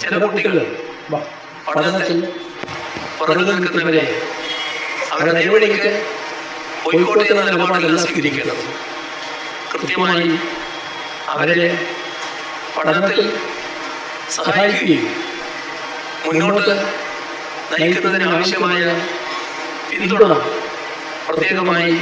ചില കുട്ടികൾ. പഠനത്തിൽ പുറകിൽ നിൽക്കുന്നവരെ. അവരെ നിലവിളിക്ക് കോഴിക്കോട്ടെ എന്ന നിലപാടല്ല സ്വീകരിക്കേണ്ടത് കൃത്യമായി അവരെ പഠനത്തിൽ സഹായിക്കുകയും മുന്നോട്ട് നയിക്കുന്നതിന് ആവശ്യമായ പിന്തുണ പ്രത്യേകമായി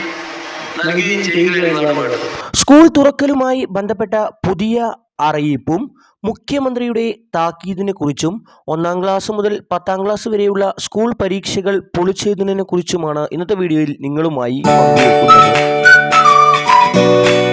നൽകുകയും ചെയ്യുക എന്നതാണ് സ്കൂൾ തുറക്കലുമായി ബന്ധപ്പെട്ട പുതിയ അറിയിപ്പും മുഖ്യമന്ത്രിയുടെ താക്കീതിനെ കുറിച്ചും ഒന്നാം ക്ലാസ് മുതൽ പത്താം ക്ലാസ് വരെയുള്ള സ്കൂൾ പരീക്ഷകൾ പൊളിച്ചതിനെ കുറിച്ചുമാണ് ഇന്നത്തെ വീഡിയോയിൽ നിങ്ങളുമായി പങ്കുവെക്കുന്നത്.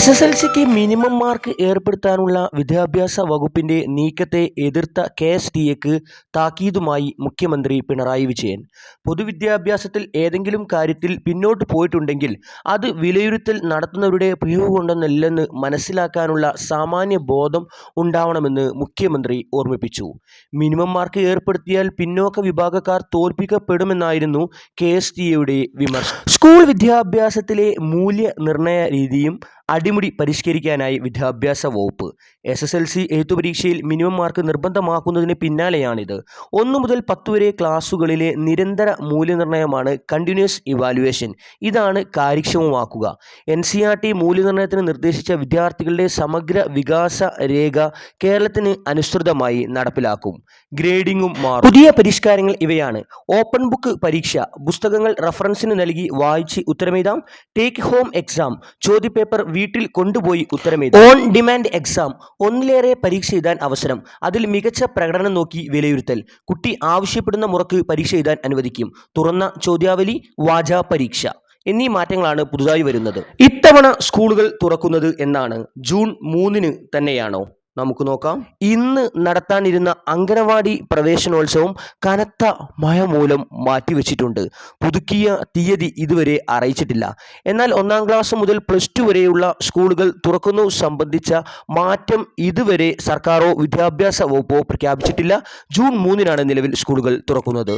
എസ് എസ് എൽ സിക്ക് മിനിമം മാർക്ക് ഏർപ്പെടുത്താനുള്ള വിദ്യാഭ്യാസ വകുപ്പിന്റെ നീക്കത്തെ എതിർത്ത കെ എസ് ടി എക്ക് താക്കീതുമായി മുഖ്യമന്ത്രി പിണറായി വിജയൻ. പൊതുവിദ്യാഭ്യാസത്തിൽ ഏതെങ്കിലും കാര്യത്തിൽ പിന്നോട്ട് പോയിട്ടുണ്ടെങ്കിൽ അത് വിലയിരുത്തൽ നടത്തുന്നവരുടെ പിഴവ് കൊണ്ടൊന്നല്ലെന്ന് മനസ്സിലാക്കാനുള്ള സാമാന്യ ബോധം ഉണ്ടാവണമെന്ന് മുഖ്യമന്ത്രി ഓർമ്മിപ്പിച്ചു. മിനിമം മാർക്ക് ഏർപ്പെടുത്തിയാൽ പിന്നോക്ക വിഭാഗക്കാർ തോൽപ്പിക്കപ്പെടുമെന്നായിരുന്നു കെ എസ് ടി എയുടെ വിമർശനം. സ്കൂൾ വിദ്യാഭ്യാസത്തിലെ മൂല്യനിർണയ രീതിയും അടിമുടി പരിഷ്കരിക്കാനായി വിദ്യാഭ്യാസ വകുപ്പ്. എസ് എസ് എൽ സി എഴുത്തു പരീക്ഷയിൽ മിനിമം മാർക്ക് നിർബന്ധമാക്കുന്നതിന് പിന്നാലെയാണിത്. ഒന്നു മുതൽ പത്ത് വരെ ക്ലാസ്സുകളിലെ നിരന്തര മൂല്യനിർണയമാണ് കണ്ടിന്യൂസ് ഇവാലുവേഷൻ ഇതാണ് കാര്യക്ഷമമാക്കുക. എൻ സി ആർ ടി മൂല്യനിർണയത്തിന് നിർദ്ദേശിച്ച വിദ്യാർത്ഥികളുടെ സമഗ്ര വികാസ രേഖ കേരളത്തിന് അനുസൃതമായി നടപ്പിലാക്കും. ഗ്രേഡിംഗും മാറും. പുതിയ പരിഷ്കാരങ്ങൾ ഇവയാണ്. ഓപ്പൺ ബുക്ക് പരീക്ഷ. പുസ്തകങ്ങൾ റഫറൻസിന് നൽകി വായിച്ച് ഉത്തരമെഴുതാം. ടേക്ക് ഹോം എക്സാം ചോദ്യപേപ്പർ വീട്ടിൽ കൊണ്ടുപോയി ഉത്തരമെഴുതാം. ഓൺ ഡിമാൻഡ് എക്സാം ഒന്നിലേറെ പരീക്ഷ എഴുതാൻ അവസരം. അതിൽ മികച്ച പ്രകടനം നോക്കി വിലയിരുത്തൽ. കുട്ടി ആവശ്യപ്പെടുന്ന മുറക്ക് പരീക്ഷ എഴുതാൻ അനുവദിക്കും. തുറന്ന ചോദ്യാവലി വാചാ പരീക്ഷ എന്നീ മാറ്റങ്ങളാണ് പുതുതായി വരുന്നത്. ഇത്തവണ സ്കൂളുകൾ തുറക്കുന്നത് എന്നാണ്. ജൂൺ മൂന്നിന് തന്നെയാണോ? നമുക്ക് നോക്കാം. ഇന്ന് നടത്താനിരുന്ന അങ്കനവാടി പ്രവേശനോത്സവം കനത്ത മഴ മൂലം മാറ്റിവെച്ചിട്ടുണ്ട്. പുതുക്കിയ തീയതി ഇതുവരെ അറിയിച്ചിട്ടില്ല. എന്നാൽ ഒന്നാം ക്ലാസ് മുതൽ പ്ലസ് ടു വരെയുള്ള സ്കൂളുകൾ തുറക്കുന്നു സംബന്ധിച്ച മാറ്റം ഇതുവരെ സർക്കാരോ വിദ്യാഭ്യാസ വകുപ്പോ പ്രഖ്യാപിച്ചിട്ടില്ല. ജൂൺ മൂന്നിനാണ് നിലവിൽ സ്കൂളുകൾ തുറക്കുന്നത്.